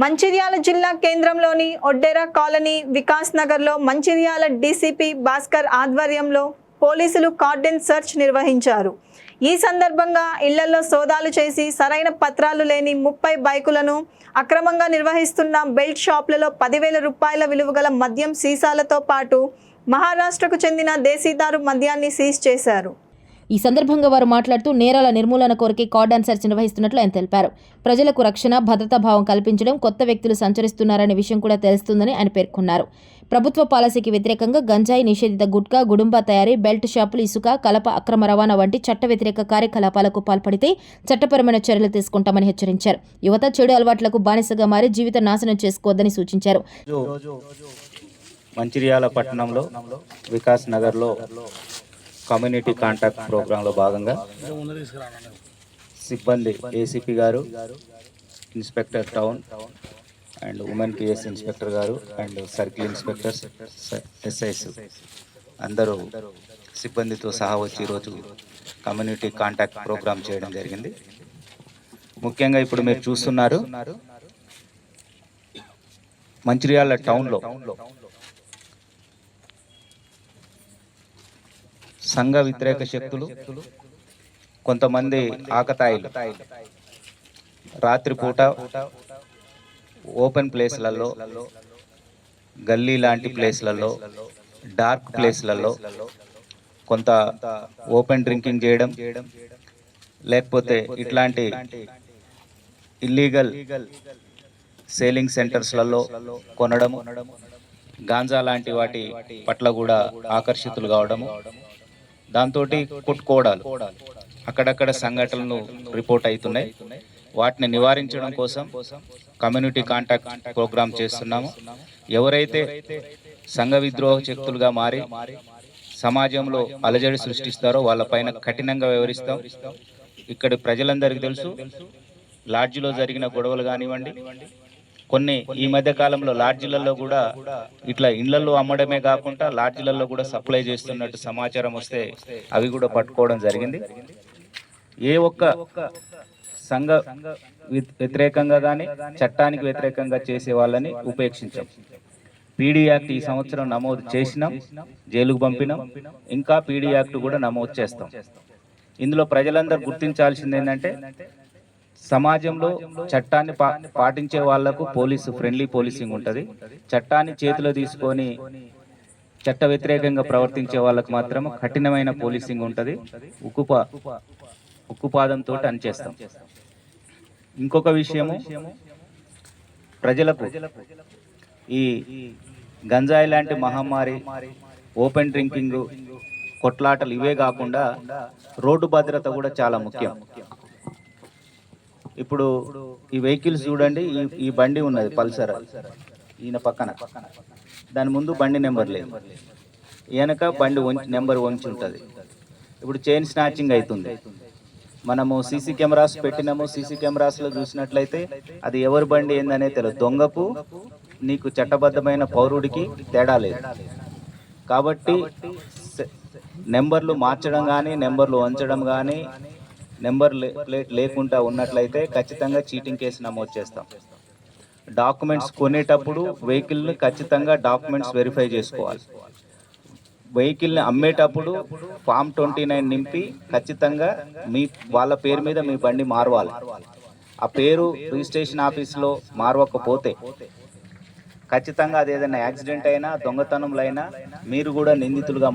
మంచిర్యాల జిల్లా కేంద్రంలోని ఒడ్డెరా కాలనీ వికాస్ నగర్లో మంచిర్యాల డీసీపీ భాస్కర్ ఆధ్వర్యంలో పోలీసులు కార్డెన్ సెర్చ్ నిర్వహించారు. ఈ సందర్భంగా ఇళ్ళలో సోదాలు చేసి సరైన పత్రాలు లేని ముప్పై బైకులను అక్రమంగా నిర్వహిస్తున్న బెల్ట్ షాపులలో పదివేల రూపాయల విలువగల మద్యం సీసాలతో పాటు మహారాష్ట్రకు చెందిన దేశీదారు మద్యాన్ని సీజ్ చేశారు. ఈ సందర్భంగా వారు మాట్లాడుతూ నేరాల నిర్మూలన కోరికే కార్డన్ సెర్చ్ నిర్వహిస్తున్నట్లు ఆయన తెలిపారు. ప్రజలకు రక్షణ భద్రతా భావం కల్పించడం కొత్త వ్యక్తులు సంచరిస్తున్నారనే విషయం కూడా తెలుస్తుందని ఆయన పేర్కొన్నారు. ప్రభుత్వ పాలసీకి వ్యతిరేకంగా గంజాయి నిషేధిత గుట్కా గుడుంబా తయారీ బెల్ట్ షాపులు ఇసుక కలప అక్రమ రవాణా వంటి చట్ట వ్యతిరేక కార్యకలాపాలకు పాల్పడితే చట్టపరమైన చర్యలు తీసుకుంటామని హెచ్చరించారు. యువత చెడు అలవాట్లకు బానిసగా మారి జీవిత నాశనం చేసుకోవద్దని సూచించారు. మంచిర్యాల పట్టణంలో వికాస్ నగర్లో కమ్యూనిటీ కాంటాక్ట్ ప్రోగ్రాంలో భాగంగా సిబ్బంది ఏసీపీ గారు inspector town and women KS inspector గారు అండ్ సర్కిల్ ఇన్స్పెక్టర్స్ ఎస్ఐస్ అందరూ సిబ్బందితో సహా వచ్చి ఈరోజు కమ్యూనిటీ కాంటాక్ట్ ప్రోగ్రామ్ చేయడం జరిగింది. ముఖ్యంగా ఇప్పుడు మీరు చూస్తున్నారు మంచిర్యాల టౌన్లో సంఘ వ్యతిరేక శక్తులు కొంతమంది ఆకతాయిలు. రాత్రిపూట ఓపెన్ ప్లేస్లలో గల్లీ లాంటి ప్లేస్లలో డార్క్ ప్లేస్లలో కొంత ఓపెన్ డ్రింకింగ్ చేయడం లేకపోతే ఇట్లాంటి ఇల్లీగల్ సేలింగ్ సెంటర్స్లలో కొనడం గాంజా లాంటి వాటి పట్ల కూడా ఆకర్షితులు కావడము దాంతో కొట్టుకోవడాలు. అక్కడక్కడ సంఘటనలు రిపోర్ట్ అవుతున్నాయి. వాటిని నివారించడం కోసం కమ్యూనిటీ కాంటాక్ట్ ప్రోగ్రామ్ చేస్తున్నాము. ఎవరైతే సంఘ విద్రోహ శక్తులుగా మారి సమాజంలో అలజడి సృష్టిస్తారో వాళ్ళపైన కఠినంగా వ్యవహరిస్తాం ఇక్కడి ప్రజలందరికీ తెలుసు. లాడ్జిలో జరిగిన గొడవలు కానివ్వండి. కొన్ని ఈ మధ్య కాలంలో లాడ్జిలలో కూడా ఇట్లా ఇండ్లలో అమ్మడమే కాకుండా లాడ్జిలలో కూడా సప్లై చేస్తున్నట్టు సమాచారం వస్తే అవి కూడా పట్టుకోవడం జరిగింది. ఏ ఒక్క సంఘ వ్య- వ్యతిరేకంగా కానీ చట్టానికి వ్యతిరేకంగా చేసే వాళ్ళని ఉపేక్షించాం. పీడీ యాక్ట్ ఈ సంవత్సరం నమోదు చేసినాం జైలుకు పంపినాం ఇంకా పీడీ యాక్ట్ కూడా నమోదు చేస్తాం. ఇందులో ప్రజలందరూ గుర్తించాల్సింది ఏంటంటే సమాజంలో చట్టాన్ని పా పాటించే వాళ్ళకు పోలీసు ఫ్రెండ్లీ పోలీసింగ్ ఉంటుంది. చట్టాన్ని చేతిలో తీసుకొని చట్ట వ్యతిరేకంగా ప్రవర్తించే వాళ్ళకు మాత్రం కఠినమైన పోలీసింగ్ ఉంటుంది. ఉక్కుపా ఉక్కుపాదంతో అనిచేస్తాం ఇంకొక విషయము ప్రజలకు ఈ గంజాయి లాంటి మహమ్మారి ఓపెన్ డ్రింకింగ్ కొట్లాటలు ఇవే కాకుండా రోడ్డు భద్రత కూడా చాలా ముఖ్యం. ఇప్పుడు ఈ వెహికల్స్ చూడండి ఈ ఈ బండి ఉన్నది పల్సర్. ఈయన పక్కన. దాని ముందు బండి నెంబర్ లేదు. వెనక బండి వంచి నెంబర్ వంచి ఉంటుంది. ఇప్పుడు చైన్ స్నాచింగ్ అవుతుంది. మనము సీసీ కెమెరాస్ పెట్టినాము. సీసీ కెమెరాస్లో చూసినట్లయితే అది ఎవరి బండి ఏందనే తెలియదు. దొంగకు నీకు చట్టబద్ధమైన పౌరుడికి తేడా లేదు. కాబట్టి నెంబర్లు మార్చడం కానీ నెంబర్లు వంచడం కానీ నెంబర్ ప్లేట్ లేకుండా ఉన్నట్లయితే ఖచ్చితంగా చీటింగ్ కేసు నమోదు చేస్తాం. డాక్యుమెంట్స్ కొనేటప్పుడు వెహికల్ని ఖచ్చితంగా డాక్యుమెంట్స్ వెరిఫై చేసుకోవాలి. వెహికల్ని అమ్మేటప్పుడు ఫామ్ ట్వంటీ నైన్ నింపి ఖచ్చితంగా మీ వాళ్ళ పేరు మీద మీ బండి మారవాలి. ఆ పేరు రిజిస్ట్రేషన్ ఆఫీస్లో మారవకపోతే ఖచ్చితంగా అది ఏదైనా యాక్సిడెంట్ అయినా దొంగతనంలో అయినా మీరు కూడా నిందితులుగా